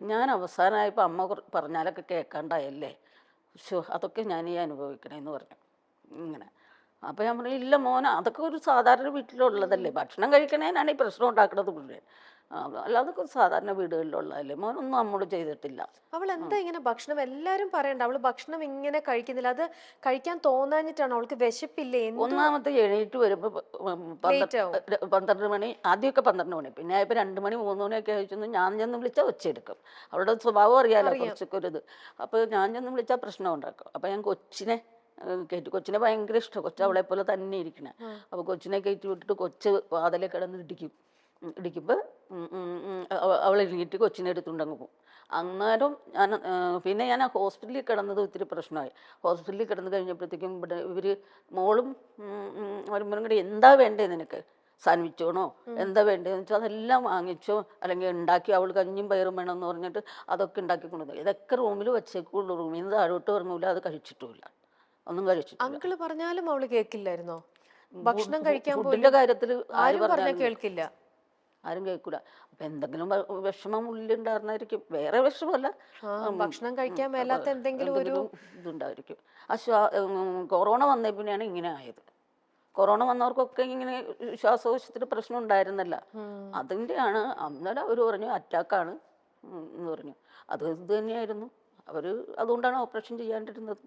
ഞാൻ അവസാനമായപ്പോൾ അമ്മ പറഞ്ഞാലൊക്കെ കേൾക്കാണ്ടായല്ലേ ഷോ അതൊക്കെ ഞാൻ ഈ അനുഭവിക്കണേന്ന് പറഞ്ഞു. ഇങ്ങനെ. അപ്പോൾ ഞാൻ പറഞ്ഞു ഇല്ല മോന അതൊക്കെ ഒരു സാധാരണ വീട്ടിലുള്ളതല്ലേ. ഭക്ഷണം കഴിക്കണേനാണ് ഈ പ്രശ്നം ഉണ്ടാക്കുന്നത് മുഴുവൻ. അല്ലാതെ സാധാരണ വീടുകളിലുള്ളതല്ലേ? മോനൊന്നും നമ്മോട് ചെയ്തിട്ടില്ല. അവൾ എന്താ ഇങ്ങനെ ഭക്ഷണം? എല്ലാരും പറയണ്ട. അവൾ ഭക്ഷണം ഇങ്ങനെ കഴിക്കുന്നില്ല. അത് കഴിക്കാൻ തോന്നാഞ്ഞിട്ടാണ്? അവൾക്ക് വിശപ്പില്ലേ? ഒന്നാമത്തെ എഴുന്നേറ്റ് വരുമ്പോ. പന്ത്രണ്ട് മണി ആദ്യമൊക്കെ പന്ത്രണ്ട് മണി. പിന്നെ ഇപ്പൊ രണ്ട് മണി മൂന്ന് മണിയൊക്കെ കഴിച്ചു ഞാൻ ചെന്ന് വിളിച്ചാൽ ഒച്ചയെടുക്കും അവളുടെ സ്വഭാവം അറിയാലോ അറിയാം. കുറച്ചൊക്കെ ഒരു ഇത് അപ്പോൾ ഞാൻ ചെന്ന് വിളിച്ചാൽ പ്രശ്നം ഉണ്ടാക്കും. അപ്പൊ ഞാൻ കൊച്ചിനെ കയറ്റി കൊച്ചിനെ ഭയങ്കര ഇഷ്ടം. കൊച്ചു അവളെ പോലെ തന്നെ ഇരിക്കണേ. അപ്പൊ കൊച്ചിനെ കയറ്റി വിട്ടിട്ട് കൊച്ച് വാതിലെ കിടന്ന് ഇടിക്കും. ഉം, ഇടിക്കുമ്പോൾ അവൾ എഴുന്നേറ്റ് കൊച്ചിനെ എടുത്തുകൊണ്ടങ്ങ് പോകും. അന്നേരം ഞാൻ പിന്നെ ഞാൻ ആ ഹോസ്പിറ്റലിൽ കിടന്നത് ഒത്തിരി പ്രശ്നമായി. ഹോസ്പിറ്റലിൽ കിടന്ന് കഴിഞ്ഞപ്പോഴത്തേക്കും ഇവിടെ ഇവർ മോളും വരുമ്പോഴും കൂടി എന്താ വേണ്ടേ നിനക്ക്? സാൻവിച്ചോണോ എന്താ വേണ്ടതെന്ന് വെച്ചാൽ അതെല്ലാം വാങ്ങിച്ചോ. അല്ലെങ്കിൽ ഉണ്ടാക്കി അവൾ കഞ്ഞും പയറും വേണമെന്ന് പറഞ്ഞിട്ട് അതൊക്കെ ഉണ്ടാക്കി കൊണ്ടുവന്നു. ഇതൊക്കെ റൂമിൽ വെച്ചേക്കുള്ളൂ. റൂമിൽ നിന്ന് താഴോട്ട് പറഞ്ഞില്ല അത് കഴിച്ചിട്ടുമില്ല ഒന്നും കഴിച്ചിട്ടില്ല. അങ്കിൾ പറഞ്ഞാലും അവൾ കേൾക്കില്ലായിരുന്നോ? ഭക്ഷണം കഴിക്കാൻ ഫുഡിന്റെ കാര്യത്തിൽ ആര് ആരും പറഞ്ഞാൽ കേൾക്കില്ല. ആരും കഴിക്കൂല അപ്പൊ എന്തെങ്കിലും വിഷമം ഉള്ളിലുണ്ടായിരുന്നായിരിക്കും വേറെ വിഷമല്ല. ഭക്ഷണം കഴിക്കാൻ മേലാത്ത എന്തെങ്കിലും ഒരു ഇതുണ്ടായിരിക്കും. ആ ശ്വാ ഉം, കൊറോണ വന്ന പിന്നെയാണ് ഇങ്ങനെ ആയത്. കൊറോണ വന്നവർക്കൊക്കെ ഇങ്ങനെ ശ്വാസകോശത്തിന് പ്രശ്നം ഉണ്ടായിരുന്നല്ല. അതിന്റെയാണ് അന്നേരം അവർ പറഞ്ഞു അറ്റാക്കാണ്. എന്ന് പറഞ്ഞു. അത് ഇത് തന്നെയായിരുന്നു. അവർ അതുകൊണ്ടാണ് ഓപ്പറേഷൻ ചെയ്യാണ്ടിരുന്നത്.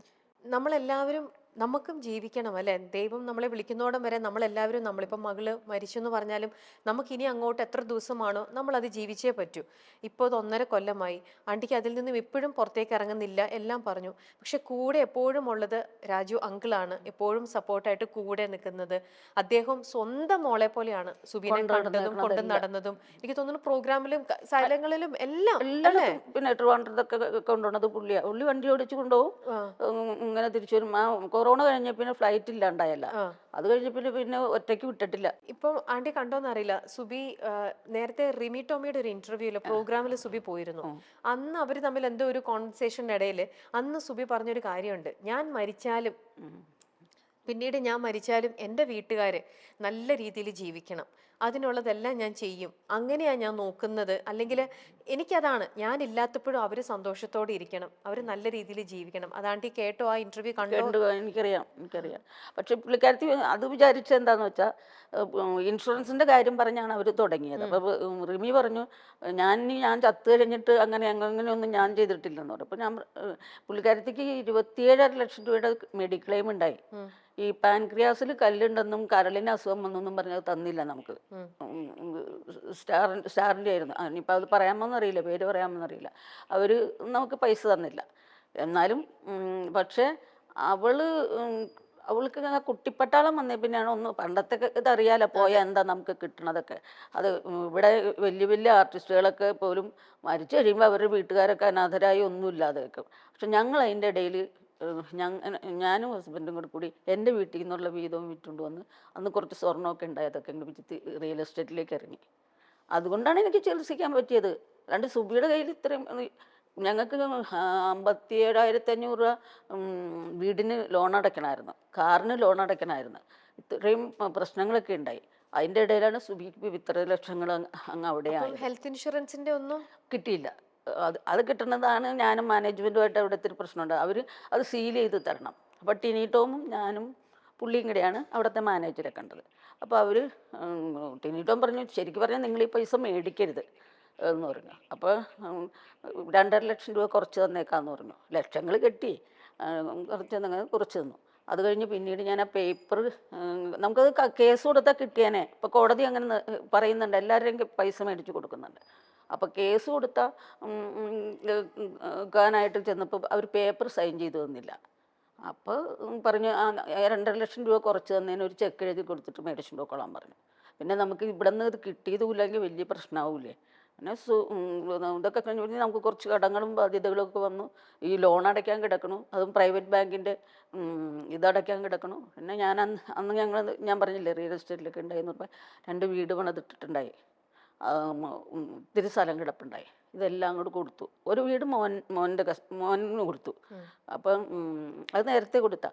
നമ്മളെല്ലാവരും നമുക്കും ജീവിക്കണം അല്ലെ? ദൈവം നമ്മളെ വിളിക്കുന്നോടം വരെ നമ്മളെല്ലാവരും നമ്മളിപ്പം മകൾ മരിച്ചു എന്ന് പറഞ്ഞാലും നമുക്കിനി അങ്ങോട്ട് എത്ര ദിവസമാണോ നമ്മൾ അത് ജീവിച്ചേ പറ്റൂ. ഇപ്പോൾ അത് ഒന്നര കൊല്ലമായി. ആണ്ടിക്ക് അതിൽ നിന്നും ഇപ്പോഴും പുറത്തേക്ക് ഇറങ്ങുന്നില്ല. എല്ലാം പറഞ്ഞു. പക്ഷെ കൂടെ എപ്പോഴും ഉള്ളത് രാജു അങ്കിളാണ്. എപ്പോഴും സപ്പോർട്ടായിട്ട് കൂടെ നിൽക്കുന്നത്. അദ്ദേഹം സ്വന്തം മോളെ പോലെയാണ് സുബിനെ കണ്ടതും കൊണ്ട്. നടന്നതും. എനിക്ക് തോന്നുന്നു പ്രോഗ്രാമിലും സ്ഥലങ്ങളിലും എല്ലാം പിന്നെ ട്രിവാൻഡ്രത്തൊക്കെ കൊണ്ടുപോണത് പുള്ളിയാ. പുള്ളി വണ്ടി ഓടിച്ചു കൊണ്ടുപോകും. ഇങ്ങനെ തിരിച്ചു വരും. ആ കൊറോണ കഴിഞ്ഞ പിന്നെ ഫ്ലൈറ്റ് ഇല്ലാണ്ടായല്ല. അത് കഴിഞ്ഞ പിന്നെ പിന്നെ ഒറ്റയ്ക്ക് വിട്ടിട്ടില്ല. ഇപ്പം ആന്റി കണ്ടോന്ന് അറിയില്ല. സുബി നേരത്തെ റിമി ടോമിയുടെ ഒരു ഇന്റർവ്യൂൽ പ്രോഗ്രാമിൽ സുബി പോയിരുന്നു. അന്ന് അവർ തമ്മിൽ എന്തോ ഒരു കോൺവെർസേഷന്റെ ഇടയിൽ അന്ന് സുബി പറഞ്ഞൊരു കാര്യമുണ്ട്. ഞാൻ മരിച്ചാലും പിന്നീട് ഞാൻ മരിച്ചാലും എന്റെ വീട്ടുകാർ നല്ല രീതിയിൽ ജീവിക്കണം. അതിനുള്ളതെല്ലാം ഞാൻ ചെയ്യും. അങ്ങനെയാണ് ഞാൻ നോക്കുന്നത്. അല്ലെങ്കിൽ എനിക്കതാണ് ഞാൻ ഇല്ലാത്തപ്പോഴും അവർ സന്തോഷത്തോടെ ഇരിക്കണം. അവർ നല്ല രീതിയിൽ ജീവിക്കണം. അതാണ്ട് ഈ കേട്ടോ ആ ഇന്റർവ്യൂ കണ്ടോ? എനിക്കറിയാം. എനിക്കറിയാം. പക്ഷെ പുള്ളിക്കാരത്തി അത് വിചാരിച്ചത് എന്താന്ന് വെച്ചാൽ ഇൻഷുറൻസിന്റെ കാര്യം പറഞ്ഞാണ് അവർ തുടങ്ങിയത്. അപ്പോൾ റിമി പറഞ്ഞു ഞാൻ ഞാൻ ചത്തു കഴിഞ്ഞിട്ട് അങ്ങനെ അങ്ങ- അങ്ങനെയൊന്നും ഞാൻ ചെയ്തിട്ടില്ലെന്ന് പറഞ്ഞു. അപ്പോൾ ഞാൻ പുള്ളിക്കാരത്തിക്ക് ഇരുപത്തിയേഴര ലക്ഷം രൂപയുടെ മെഡിക്ലെയിം ഉണ്ടായി. ഈ പാൻക്രിയാസിൽ കല്ലുണ്ടെന്നും കരളിന് അസുഖം വന്നെന്നും പറഞ്ഞത് തന്നില്ല നമുക്ക്. സ്റ്റാർ സ്റ്റാറിന്റെ ആയിരുന്നു. ഇനിയിപ്പോൾ അത് പറയാമെന്നറിയില്ല പേര് പറയാമെന്നറിയില്ല അവർ നമുക്ക് പൈസ തന്നില്ല. എന്നാലും പക്ഷേ അവൾ അവൾക്ക് ആ കുട്ടിപ്പട്ടാളം വന്നേ പിന്നെയാണ് ഒന്ന് പണ്ടത്തെ ഇതറിയാലോ പോയാൽ എന്താ നമുക്ക് കിട്ടണതൊക്കെ. അത് ഇവിടെ വലിയ വലിയ ആർട്ടിസ്റ്റുകളൊക്കെ പോലും മരിച്ചു കഴിയുമ്പോൾ അവരുടെ വീട്ടുകാരൊക്കെ അനാഥരായി ഒന്നുമില്ലാതെ വെക്കും പക്ഷെ ഞങ്ങൾ അതിന്റെ ഇടയിൽ ഞാനും ഹസ്ബൻഡും കൂടെ കൂടി എന്റെ വീട്ടിൽ നിന്നുള്ള വീതവും വിറ്റുകൊണ്ട് വന്ന് അന്ന് കുറച്ച് സ്വർണമൊക്കെ ഉണ്ടായതൊക്കെ അതൊക്കെ വിറ്റ് റിയൽ എസ്റ്റേറ്റിലേക്ക് ഇറങ്ങി. അതുകൊണ്ടാണ് എനിക്ക് ചികിത്സിക്കാൻ പറ്റിയത്. അല്ലാണ്ട് സുബിയുടെ കയ്യിൽ ഇത്രയും ഞങ്ങൾക്ക് അമ്പത്തി ഏഴായിരത്തി അഞ്ഞൂറ് രൂപ വീടിന് ലോൺ അടയ്ക്കണമായിരുന്നു. കാറിന് ലോൺ അടയ്ക്കണമായിരുന്നു. ഇത്രയും പ്രശ്നങ്ങളൊക്കെ ഉണ്ടായി. അതിന്റെ ഇടയിലാണ് സുബിക്ക് ഇത്ര ലക്ഷങ്ങൾ അങ്ങ് അവിടെയാണ് ഹെൽത്ത് ഇൻഷുറൻസിന്റെ ഒന്നും കിട്ടിയില്ല. അത് അത് കിട്ടുന്നതാണ് ഞാനും മാനേജ്മെന്റുമായിട്ട് അവിടെ ഇത്തിരി പ്രശ്നമുണ്ട്. അവർ അത് സീൽ ചെയ്ത് തരണം. അപ്പോൾ ടിനി ടോമും ഞാനും പുള്ളിയും കൂടെയാണ് അവിടുത്തെ മാനേജറെ കണ്ടത്. അപ്പോൾ അവർ ടിനി ടോം പറഞ്ഞു ശരിക്കും പറഞ്ഞാൽ നിങ്ങൾ ഈ പൈസ മേടിക്കരുത് എന്ന് പറഞ്ഞു. അപ്പോൾ രണ്ടര ലക്ഷം രൂപ കുറച്ച് തന്നേക്കാന്ന് പറഞ്ഞു. ലക്ഷങ്ങൾ കെട്ടി കുറച്ച് തന്നെ കുറച്ച് തന്നു. അത് കഴിഞ്ഞ് പിന്നീട് ഞാൻ ആ പേപ്പർ നമുക്കത് കേസ് കൊടുത്താൽ കിട്ടിയേനെ. ഇപ്പോൾ കോടതി അങ്ങനെ പറയുന്നുണ്ട്. എല്ലാവരുടെയും പൈസ മേടിച്ച് കൊടുക്കുന്നുണ്ട്. അപ്പോൾ കേസ് കൊടുത്ത കാനായിട്ട് ചെന്നപ്പോൾ അവർ പേപ്പർ സൈൻ ചെയ്തു തന്നില്ല. അപ്പോൾ പറഞ്ഞു രണ്ടര ലക്ഷം രൂപ കുറച്ച് തന്നതിന് ഒരു ചെക്ക് എഴുതി കൊടുത്തിട്ട് മേടിച്ചുകൊണ്ട് പോയിക്കോളാൻ പറഞ്ഞു. പിന്നെ നമുക്ക് ഇവിടെ നിന്ന് ഇത് കിട്ടിയതുമില്ലെങ്കിൽ വലിയ പ്രശ്നമാവില്ലേ പിന്നെ സു ഇതൊക്കെ കഴിഞ്ഞ് നമുക്ക് കുറച്ച് കടങ്ങളും ബാധ്യതകളും ഒക്കെ വന്നു. ഈ ലോൺ അടയ്ക്കാൻ കിടക്കണു അതും പ്രൈവറ്റ് ബാങ്കിന്റെ ഇതടയ്ക്കാൻ കിടക്കണു. പിന്നെ ഞാൻ അന്ന് അന്ന് ഞങ്ങൾ ഞാൻ പറഞ്ഞില്ലേ റിയൽ എസ്റ്റേറ്റിലൊക്കെ ഉണ്ടായിരുന്നു രണ്ട് വീട് പണിതിട്ടിട്ടുണ്ടായി. ഇത്തിരി സ്ഥലം കിടപ്പുണ്ടായി ഇതെല്ലാം അങ്ങോട്ട് കൊടുത്തു. ഒരു വീട് മോൻ മോന്റെ കസ് മോനിന് കൊടുത്തു. അപ്പം അത് നേരത്തെ കൊടുത്ത.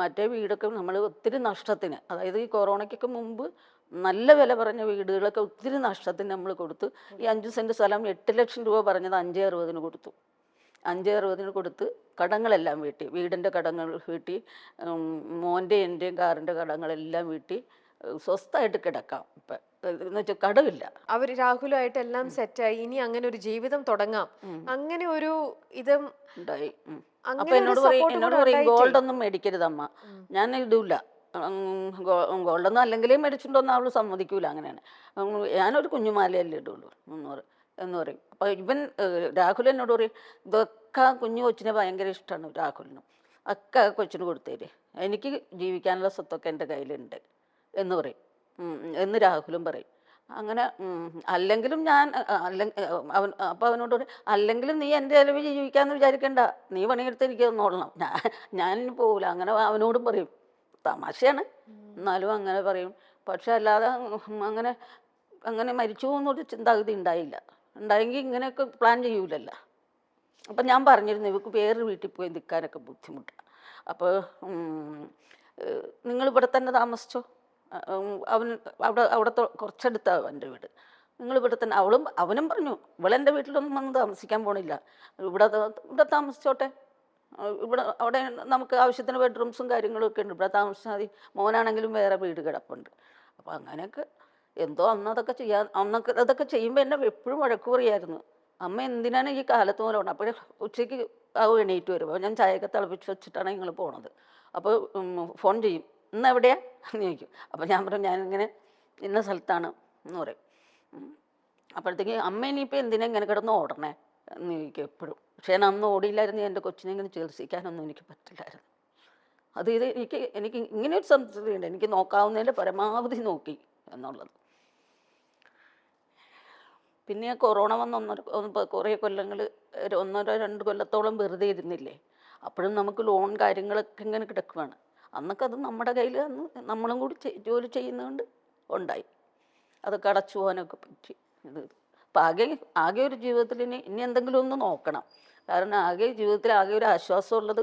മറ്റേ വീടൊക്കെ നമ്മൾ ഒത്തിരി നഷ്ടത്തിന് അതായത് ഈ കൊറോണയ്ക്കൊക്കെ മുമ്പ് നല്ല വില പറഞ്ഞ വീടുകളൊക്കെ ഒത്തിരി നഷ്ടത്തിന് നമ്മൾ കൊടുത്തു ഈ അഞ്ച് സെന്റ് സ്ഥലം എട്ട് ലക്ഷം രൂപ പറഞ്ഞത് അഞ്ചേ അറുപതിന് കൊടുത്തു. അഞ്ചേ അറുപതിന് കൊടുത്ത് കടങ്ങളെല്ലാം വീട്ടി. വീടിന്റെ കടങ്ങൾ വീട്ടി മോന്റെ എന്റെയും കാറിന്റെ കടങ്ങളെല്ലാം വീട്ടി സ്വസ്ഥമായിട്ട് കിടക്കാം. ഇപ്പം എന്ന് വെച്ചാൽ കടമില്ല അവർ രാഹുലായിട്ട് എല്ലാം സെറ്റായി. ഇനി അങ്ങനെ ഒരു ജീവിതം തുടങ്ങാം. അങ്ങനെ ഒരു ഇതും ഉണ്ടായി. അപ്പൊ എന്നോട് പറയും എന്നോട് പറയും ഗോൾഡ് ഒന്നും മേടിക്കരുത് അമ്മ ഞാൻ ഇടില്ല ഗോൾഡൊന്നും അല്ലെങ്കിലേ മേടിച്ചിട്ടൊന്നും അവൾ സമ്മതിക്കൂല. അങ്ങനെയാണ്. ഞാനൊരു കുഞ്ഞുമാലയല്ലേ ഇടുള്ളൂ എന്ന് പറയും എന്ന് പറയും. അപ്പൊ ഇവൻ രാഹുൽ എന്നോട് പറയും ഇതൊക്കെ കുഞ്ഞു കൊച്ചിനെ ഭയങ്കര ഇഷ്ടമാണ് രാഹുലിനും. ഒക്കെ കൊച്ചിന് കൊടുത്തേര്. എനിക്ക് ജീവിക്കാനുള്ള സ്വത്തൊക്കെ എന്റെ കയ്യിലുണ്ട്. എന്ന് പറയും. എന്ന് രാഹുലും പറയും. അങ്ങനെ അല്ലെങ്കിലും ഞാൻ അവൻ അപ്പോൾ അവനോട് പറയും അല്ലെങ്കിലും നീ എന്റെ ചിലവ് ജീവിക്കാന്ന് വിചാരിക്കണ്ട. നീ പണിയെടുത്ത് എനിക്ക് തന്നോളണം ഞാൻ പോവില്ല അങ്ങനെ അവനോടും പറയും. തമാശയാണ്. എന്നാലും അങ്ങനെ പറയും. പക്ഷെ അല്ലാതെ അങ്ങനെ അങ്ങനെ മരിച്ചു എന്നൊരു ചിന്താഗതി ഉണ്ടായില്ല. ഉണ്ടായെങ്കിൽ ഇങ്ങനെയൊക്കെ പ്ലാൻ ചെയ്യൂലല്ലോ. അപ്പം ഞാൻ പറഞ്ഞിരുന്നു ഇവർക്ക് വേറൊരു വീട്ടിൽ പോയി നിൽക്കാനൊക്കെ ബുദ്ധിമുട്ടാണ് അപ്പോൾ നിങ്ങൾ ഇവിടെ തന്നെ താമസിച്ചോ? അവൻ അവിടെ അവിടുത്തെ കുറച്ചടുത്താണ് എന്റെ വീട്. നിങ്ങൾ ഇവിടെ തന്നെ അവളും അവനും പറഞ്ഞു ഇവളെന്റെ വീട്ടിലൊന്നും വന്ന് താമസിക്കാൻ പോണില്ല. ഇവിടെ ഇവിടെ താമസിച്ചോട്ടെ. ഇവിടെ അവിടെ നമുക്ക് ആവശ്യത്തിന് ബെഡ്റൂംസും കാര്യങ്ങളും ഒക്കെ ഉണ്ട്. ഇവിടെ താമസിച്ചാൽ മതി. മോനാണെങ്കിലും വേറെ വീട് കിടപ്പുണ്ട്. അപ്പോൾ അങ്ങനെയൊക്കെ എന്തോ അന്ന് അതൊക്കെ ചെയ്യാൻ അന്നൊക്കെ അതൊക്കെ ചെയ്യുമ്പോൾ എന്നെ എപ്പോഴും വഴക്ക് പറയായിരുന്നു. അമ്മ എന്തിനാണ് ഈ കാലത്ത് പോലെ പോകണം അപ്പോൾ ഉച്ചയ്ക്ക് ആവും എണീറ്റ് വരും. അപ്പോൾ ഞാൻ ചായയൊക്കെ തിളപ്പിച്ച് വെച്ചിട്ടാണ് നിങ്ങൾ പോണത്. അപ്പോൾ ഫോൺ ചെയ്യും. ഇന്ന് എവിടെയാ എന്ന് ചോദിക്കും. അപ്പോൾ ഞാൻ പറയും ഞാനിങ്ങനെ ഇന്ന സ്ഥലത്താണ് എന്ന് പറയും. അപ്പോഴത്തേക്ക് അമ്മ ഇനിയിപ്പോൾ എന്തിനാ ഇങ്ങനെ കിടന്ന് ഓടണേ? എന്ന് ചോദിക്കും എപ്പോഴും. പക്ഷേ ഞാൻ അന്ന് ഓടിയില്ലായിരുന്നു. എന്റെ കൊച്ചിനെ ഇങ്ങനെ ചികിത്സിക്കാനൊന്നും എനിക്ക് പറ്റില്ലായിരുന്നു. അത് ഇത് എനിക്ക് എനിക്ക് ഇങ്ങനെ ഒരു സംതൃപ്തിയുണ്ട്. എനിക്ക് നോക്കാവുന്നതിന്റെ പരമാവധി നോക്കി എന്നുള്ളത്. പിന്നെ കൊറോണ വന്ന് ഒന്നര ഒന്ന് കുറേ കൊല്ലങ്ങൾ ഒന്നര രണ്ട് കൊല്ലത്തോളം വെറുതെ ഇരുന്നില്ലേ? അപ്പോഴും നമുക്ക് ലോൺ കാര്യങ്ങളൊക്കെ ഇങ്ങനെ കിടക്കുവാണ്. അന്നൊക്കെ നമ്മുടെ കയ്യിൽ അന്ന് നമ്മളും കൂടി ജോലി ചെയ്യുന്നതുകൊണ്ട് ഉണ്ടായി അതൊക്കെ അടച്ചു പോകാനൊക്കെ പറ്റി. ഇത് അപ്പം ആകെ ആകെ ഒരു ജീവിതത്തിൽ ഇനി ഇനി എന്തെങ്കിലും ഒന്ന് നോക്കണം. കാരണം ആകെ ജീവിതത്തിൽ ആകെ ഒരു ആശ്വാസമുള്ളത്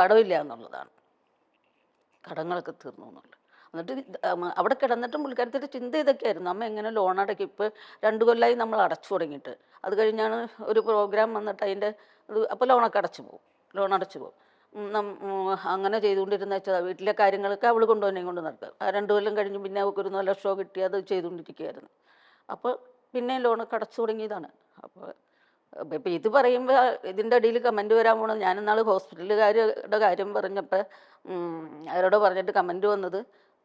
കടമില്ല എന്നുള്ളതാണ്. കടങ്ങളൊക്കെ തീർന്നു എന്നുള്ളത്. എന്നിട്ട് അവിടെ കിടന്നിട്ടും പുള്ളിക്കാരത്തിന്റെ ചിന്ത ഇതൊക്കെയായിരുന്നു. അമ്മ എങ്ങനെ ലോൺ അടയ്ക്കും? ഇപ്പോൾ രണ്ട് കൊല്ലമായി നമ്മൾ അടച്ചു തുടങ്ങിയിട്ട്. അത് കഴിഞ്ഞാണ് ഒരു പ്രോഗ്രാം വന്നിട്ട് അതിന്റെ അത് അപ്പോൾ ലോണൊക്കെ അടച്ചു പോകും. ലോൺ അടച്ചു പോകും. അങ്ങനെ ചെയ്തുകൊണ്ടിരുന്ന വെച്ചാൽ വീട്ടിലെ കാര്യങ്ങളൊക്കെ അവൾ കൊണ്ടുവന്നെ കൊണ്ട് നടക്കുക. ആ രണ്ടു കൊല്ലം കഴിഞ്ഞ് പിന്നെ അവൾക്ക് ഒരു നല്ല ഷോ കിട്ടി അത് ചെയ്തുകൊണ്ടിരിക്കുകയായിരുന്നു. അപ്പോൾ പിന്നെ ലോൺ അടച്ചു തുടങ്ങിയതാണ്. അപ്പോൾ ഇപ്പം ഇത് പറയുമ്പോൾ ഇതിന്റെ അടിയിൽ കമന്റ് വരാൻ പോണത് ഞാൻ ഇന്നാൾ ഹോസ്പിറ്റലുകാരുടെ കാര്യം പറഞ്ഞപ്പോൾ അവരോട് പറഞ്ഞിട്ട് കമന്റ് വന്നത്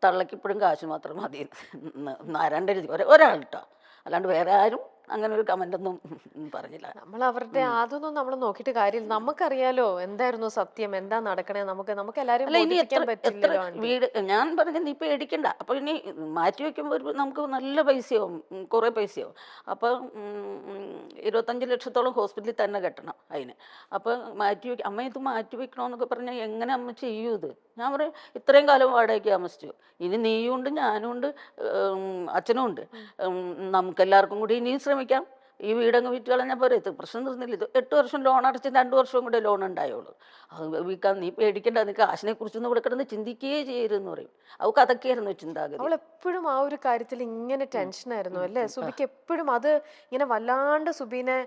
തള്ളക്കിപ്പോഴും കാശ് മാത്രം മതി ആരാണ്ട് എഴുതി. ഒരാ- ഒരാൾ കേട്ടോ അല്ലാണ്ട് വേറെ ആരും അങ്ങനെ ഒരു കമന്റ് ഒന്നും പറഞ്ഞില്ല. നമ്മൾ അവരുടെ അതൊന്നും നമ്മൾ നോക്കിയിട്ട് കാര്യമില്ല. നമുക്കറിയാലോ എന്തായിരുന്നു സത്യം എന്താ നടക്കണേ നമുക്ക് നമുക്ക് എല്ലാരും ഇനി എത്ര. വീട് ഞാൻ പറഞ്ഞ നീ പേടിക്കണ്ട. അപ്പൊ ഇനി മാറ്റി വെക്കുമ്പോൾ ഒരു നമുക്ക് നല്ല പൈസയാവും കുറെ കുറേ പൈസയാവും അപ്പൊ ഇരുപത്തഞ്ച് ലക്ഷത്തോളം ഹോസ്പിറ്റലിൽ തന്നെ കെട്ടണം അതിന്. അപ്പൊ മാറ്റി വെക്ക അമ്മ ഇത് മാറ്റി വെക്കണോന്നൊക്കെ പറഞ്ഞാൽ എങ്ങനെ അമ്മ ചെയ്യൂ ഇത്? ഞാൻ പറയും ഇത്രയും കാലം വാടകയ്ക്ക് താമസിച്ചു. ഇനി നീയും ഉണ്ട് ഞാനും ഉണ്ട് അച്ഛനും ഉണ്ട്. നമുക്കെല്ലാവർക്കും കൂടി ഇനിയും ശ്രമിക്കാം. ഈ വീടങ്ങ് വിറ്റ് കളഞ്ഞാൽ പോരെ? ഇത് പ്രശ്നം തീർന്നില്ല. ഇത് എട്ട് വർഷം ലോൺ അടച്ച് രണ്ട് വർഷവും കൂടെ ലോൺ ഉണ്ടായുള്ളൂ. അത് വിൽക്കാൻ നീ പേടിക്കേണ്ട. നീ കാശിനെ കുറിച്ചൊന്നും ഇവിടെ കിടന്ന് ചിന്തിക്കുകയേ ചെയ്യരുതെന്ന് പറയും. അവൾക്ക് അതൊക്കെയായിരുന്നു ചിന്താഗതി. അവൾ എപ്പോഴും ആ ഒരു കാര്യത്തിൽ ഇങ്ങനെ ടെൻഷനായിരുന്നു അല്ലേ? സുബിക്ക് എപ്പോഴും അത് ഇങ്ങനെ വല്ലാണ്ട് സുബീനെ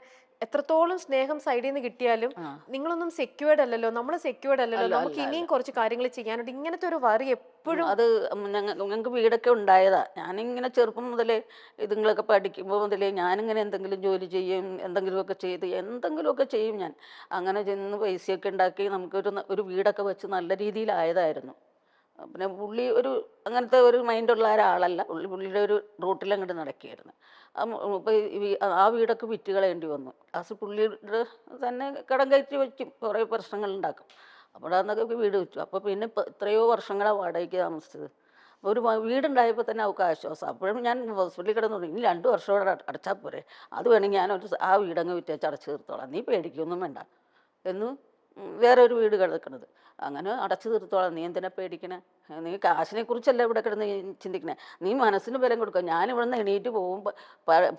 എത്രത്തോളം സ്നേഹം സൈഡിൽ നിന്ന് കിട്ടിയാലും നിങ്ങളൊന്നും സെക്യൂർഡ് അല്ലല്ലോ. നമ്മൾ സെക്യൂർഡ് അല്ലല്ലോ. നമുക്ക് ഇനിയും കുറച്ച് കാര്യങ്ങൾ ചെയ്യാനുണ്ട്. ഇങ്ങനത്തെ ഒരു വറി എപ്പോഴും അത് നിങ്ങൾക്ക് ഞങ്ങൾക്ക് വീടൊക്കെ ഉണ്ടായതാ. ഞാനിങ്ങനെ ചെറുപ്പം മുതലേ ഇതുങ്ങളൊക്കെ പഠിക്കുമ്പോൾ മുതലേ ഞാനിങ്ങനെ എന്തെങ്കിലും ജോലി ചെയ്യും എന്തെങ്കിലുമൊക്കെ ചെയ്ത് എന്തെങ്കിലുമൊക്കെ ചെയ്യും ഞാൻ. അങ്ങനെ ചെന്ന് പൈസയൊക്കെ ഉണ്ടാക്കി നമുക്കൊരു ഒരു വീടൊക്കെ വെച്ച് നല്ല രീതിയിലായതായിരുന്നു. പിന്നെ പുള്ളി ഒരു അങ്ങനത്തെ ഒരു മൈൻഡുള്ള ഒരാളല്ല. പുള്ളി പുള്ളിയുടെ ഒരു റൂട്ടിൽ അങ്ങോട്ട് നടക്കുകയായിരുന്നു അപ്പോൾ ആ വീടൊക്കെ വിറ്റ് കളയേണ്ടി വന്നു. ലാസ്റ്റ് പുള്ളിയുടെ തന്നെ കടം കയറ്റി വയ്ക്കും കുറേ പ്രശ്നങ്ങൾ ഉണ്ടാക്കും അപ്പോൾ അന്നൊക്കെ വീട് വെച്ചു അപ്പോൾ പിന്നെ എത്രയോ വർഷങ്ങളാണ് വാടകയ്ക്ക് താമസിച്ചത്. ഒരു വീടുണ്ടായപ്പോൾ തന്നെ അവൾക്ക് ആശ്വാസം. അപ്പോഴും ഞാൻ ഹോസ്പിറ്റലിൽ കിടന്നു. ഇനി രണ്ട് വർഷം കൂടെ അടച്ചാൽ പോരെ. അത് വേണമെങ്കിൽ ഞാനൊരു ആ വീടങ്ങ് വിറ്റേച്ച് അടച്ചു തീർത്തോളാം. നീ പേടിക്കൊന്നും വേണ്ട. എന്ന് വേറെ ഒരു വീട് കിടക്കുന്നത് അങ്ങനെ അടച്ചു തീർത്തോളാം. നീ എന്തിനാ പേടിക്കണേ? നീ കാശിനെ കുറിച്ചല്ല ഇവിടെ കിടന്ന് ചിന്തിക്കണേ? നീ മനസ്സിന് ബലം കൊടുക്കുക. ഞാൻ ഇവിടെ നിന്ന് എണീറ്റ് പോകും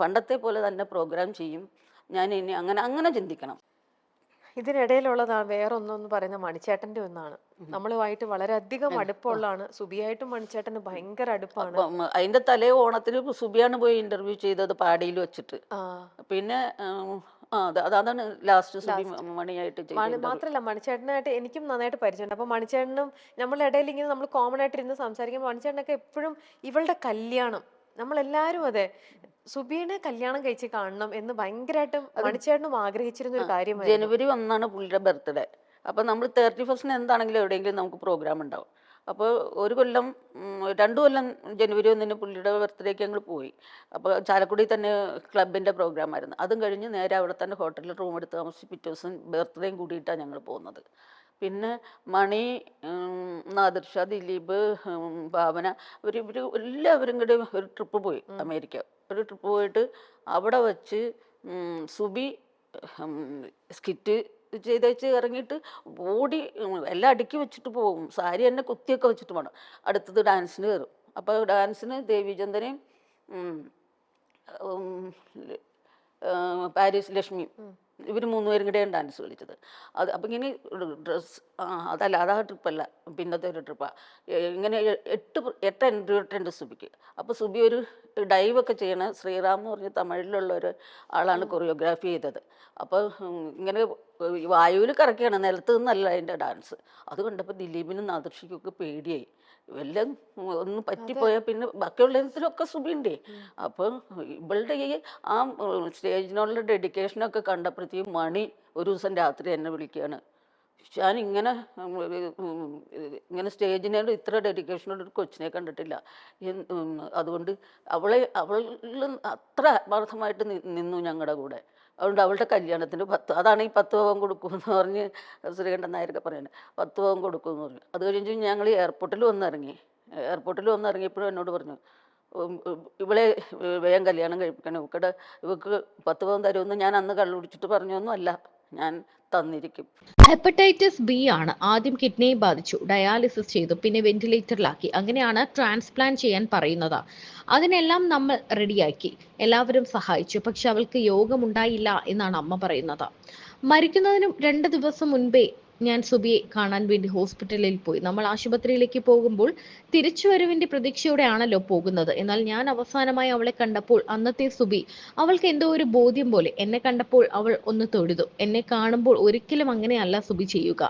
പണ്ടത്തെ പോലെ തന്നെ പ്രോഗ്രാം ചെയ്യും. ഞാൻ ഇനി അങ്ങനെ അങ്ങനെ ചിന്തിക്കണം. ഇതിനിടയിലുള്ളതാണ് വേറെ ഒന്നെന്ന് പറയുന്ന മണിച്ചേട്ടന്റെ ഒന്നാണ്. നമ്മളുമായിട്ട് വളരെയധികം അടുപ്പമുള്ളതാണ്. സുബിയായിട്ടും മണിച്ചേട്ടന് ഭയങ്കര അടുപ്പാണ്. അതിന്റെ തലേ ഓണത്തിന് സുബിയാണ് പോയി ഇന്റർവ്യൂ ചെയ്തത് പാടിയിൽ വെച്ചിട്ട്. പിന്നെ അതാണ് ലാസ്റ്റ് സുബി മണിയായിട്ട്. മാത്രല്ല മണിച്ചേട്ടനായിട്ട് എനിക്കും നന്നായിട്ട് പരിചയമുണ്ട്. അപ്പൊ മണിച്ചേട്ടനും നമ്മളുടെ ഇടയിൽ ഇങ്ങനെ നമ്മൾ കോമൺ ആയിട്ട് ഇരുന്ന് സംസാരിക്കുമ്പോൾ മണിച്ചേട്ടനൊക്കെ എപ്പോഴും ഇവളുടെ കല്യാണം നമ്മളെല്ലാരും അതെ സുബീനെ കല്യാണം കഴിച്ച് കാണണം എന്ന് ഭയങ്കരമായിട്ടും മണിച്ചേട്ടനും ആഗ്രഹിച്ചിരുന്ന ഒരു കാര്യമായിരുന്നു. ജനുവരി ഒന്നാണ് പുള്ളിയുടെ ബർത്ത്ഡേ അപ്പൊ നമ്മൾ തേർട്ടി ഫസ്റ്റിന് എന്താണെങ്കിലും എവിടെയെങ്കിലും നമുക്ക് പ്രോഗ്രാം ഉണ്ടാവും. അപ്പോൾ ഒരു കൊല്ലം രണ്ടു കൊല്ലം ജനുവരി ഒന്നിന് പുള്ളിയുടെ ബർത്ത്ഡേക്ക് ഞങ്ങൾ പോയി. അപ്പോൾ ചാലക്കുടി തന്നെ ക്ലബിന്റെ പ്രോഗ്രാം ആയിരുന്നു. അതും കഴിഞ്ഞ് നേരെ അവിടെ തന്നെ ഹോട്ടലിൽ റൂം എടുത്ത് താമസിച്ച് പിറ്റേ ദിവസം ബർത്ത്ഡേയും കൂടിയിട്ടാണ് ഞങ്ങൾ പോകുന്നത്. പിന്നെ മണി നാദിർഷ ദിലീപ് ഭാവന ഇവർ ഇവർ എല്ലാവരും കൂടി ഒരു ട്രിപ്പ് പോയി അമേരിക്ക. ഒരു ട്രിപ്പ് പോയിട്ട് അവിടെ വച്ച് സുബി സ്കിറ്റ് ചെയ്ത് വെച്ച് ഇറങ്ങിയിട്ട് ഓടി ഉം, എല്ലാം അടുക്കി വെച്ചിട്ട് പോകും. സാരി തന്നെ കുത്തിയൊക്കെ വെച്ചിട്ട് വേണം അടുത്തത് ഡാൻസിന് കയറും. അപ്പോൾ ഡാൻസിന് ആ, പാരീസ് ലക്ഷ്മി ഇവർ മൂന്നുപേരും കൂടെയാണ് ഡാൻസ് കളിച്ചത്. അത് അപ്പം ഇങ്ങനെ ഡ്രസ്സ് ആ അതല്ല അതാ ട്രിപ്പല്ല. പിന്നത്തെ ഒരു ട്രിപ്പാണ് ഇങ്ങനെ എട്ട് എട്ട് എൻട്രി തൊട്ടുണ്ട് സുബിക്ക്. അപ്പോൾ സുബി ഒരു ഡൈവ് ഒക്കെ ചെയ്യണ ശ്രീറാം എന്ന് പറഞ്ഞ തമിഴിലുള്ള ഒരു ആളാണ് കൊറിയോഗ്രാഫി ചെയ്തത്. അപ്പോൾ ഇങ്ങനെ വായുവിൽ കറക്കിയാണ്. നിലത്ത് നിന്നല്ല അതിന്റെ ഡാൻസ്. അത് കണ്ടപ്പോൾ ദിലീപിനും നാദൃഷിക്കൊക്കെ പേടിയായി. വല്ലതും ഒന്ന് പറ്റിപ്പോയാൽ പിന്നെ ബാക്കിയുള്ളതിനൊക്കെ സുബിണ്ടേ അപ്പോൾ ഇവളുടെ ഈ ആ സ്റ്റേജിനുള്ള ഡെഡിക്കേഷനൊക്കെ കണ്ടപ്പോഴത്തേക്കും മണി ഒരു ദിവസം രാത്രി എന്നെ വിളിക്കുകയാണ് ഞാൻ ഇങ്ങനെ ഇങ്ങനെ സ്റ്റേജിനോട് ഇത്ര ഡെഡിക്കേഷനോട് ഒരു കൊച്ചിനെ കണ്ടിട്ടില്ല. അതുകൊണ്ട് അവളെ അവളിൽ അത്ര ആത്മാർത്ഥമായിട്ട് നിന്നു ഞങ്ങളുടെ കൂടെ. അതുകൊണ്ട് അവളുടെ കല്യാണത്തിന് പത്ത് അതാണ് ഈ പത്ത് പവൻ കൊടുക്കുമെന്ന് പറഞ്ഞ് ശ്രീകണ്ഠൻ നായരൊക്കെ പറയുന്നത് പത്ത് പവൻ കൊടുക്കുമെന്ന് പറഞ്ഞു. അത് കഴിഞ്ഞ് ഞങ്ങൾ എയർപോർട്ടിൽ വന്നിറങ്ങി. എയർപോർട്ടിൽ വന്നിറങ്ങിയപ്പോഴും എന്നോട് പറഞ്ഞു ഇവളെ വേഗം കല്യാണം കഴിപ്പിക്കണം. ഇവക്കടെ ഇവക്ക് പത്ത് പവൻ തരുമെന്ന് ഞാൻ അന്ന് കള്ളുടിച്ചിട്ട് പറഞ്ഞൊന്നും അല്ല ഞാൻ തന്നിരിക്കും. ഹെപ്പറ്റൈറ്റിസ് ബി ആണ്. ആദ്യം കിഡ്നിയെ ബാധിച്ചു. ഡയാലിസിസ് ചെയ്തു. പിന്നെ വെന്റിലേറ്ററിലാക്കി അങ്ങനെയാണ് ട്രാൻസ്പ്ലാന്റ് ചെയ്യാൻ പറയുന്നത്. അതിനെല്ലാം നമ്മൾ റെഡിയാക്കി എല്ലാവരും സഹായിച്ചു. പക്ഷെ അവൾക്ക് യോഗമുണ്ടായില്ല എന്നാണ് അമ്മ പറയുന്നത്. മരിക്കുന്നതിനും രണ്ട് ദിവസം മുൻപേ ഞാൻ സുബിയെ കാണാൻ വേണ്ടി ഹോസ്പിറ്റലിൽ പോയി. നമ്മൾ ആശുപത്രിയിലേക്ക് പോകുമ്പോൾ തിരിച്ചുവരവിന്റെ പ്രതീക്ഷയോടെയാണല്ലോ പോകുന്നത്. എന്നാൽ ഞാൻ അവസാനമായി അവളെ കണ്ടപ്പോൾ അന്നത്തെ സുബി അവൾക്ക് എന്തോ ഒരു ബോധ്യം പോലെ എന്നെ കണ്ടപ്പോൾ അവൾ ഒന്ന് തൊഴുതു. എന്നെ കാണുമ്പോൾ ഒരിക്കലും അങ്ങനെയല്ല സുബി ചെയ്യുക.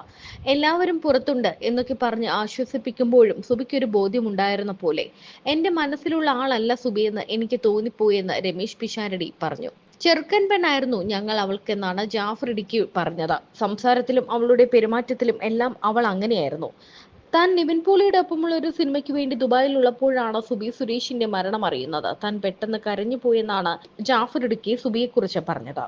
എല്ലാവരും പുറത്തുണ്ട് എന്നൊക്കെ പറഞ്ഞ് ആശ്വസിപ്പിക്കുമ്പോഴും സുബിക്ക് ഒരു ബോധ്യം ഉണ്ടായിരുന്ന പോലെ. എന്റെ മനസ്സിലുള്ള ആളല്ല സുബി എനിക്ക് തോന്നിപ്പോയെന്ന് രമേശ് പിഷാരടി പറഞ്ഞു. ചെറുക്കൻ പെണ്ണായിരുന്നു ഞങ്ങൾ അവൾക്കെന്നാണ് ജാഫർ ഇടുക്കി പറഞ്ഞത്. സംസാരത്തിലും അവളുടെ പെരുമാറ്റത്തിലും എല്ലാം അവൾ അങ്ങനെയായിരുന്നു. താൻ നിവിൻ പോളിയുടെ ഒപ്പമുള്ള ഒരു സിനിമയ്ക്ക് വേണ്ടി ദുബായിൽ ഉള്ളപ്പോഴാണ് സുബി സുരേഷിന്റെ മരണം അറിയുന്നത്. താൻ പെട്ടെന്ന് കരഞ്ഞു പോയെന്നാണ് ജാഫർ ഇടുക്കി സുബിയെ കുറിച്ച് പറഞ്ഞത്.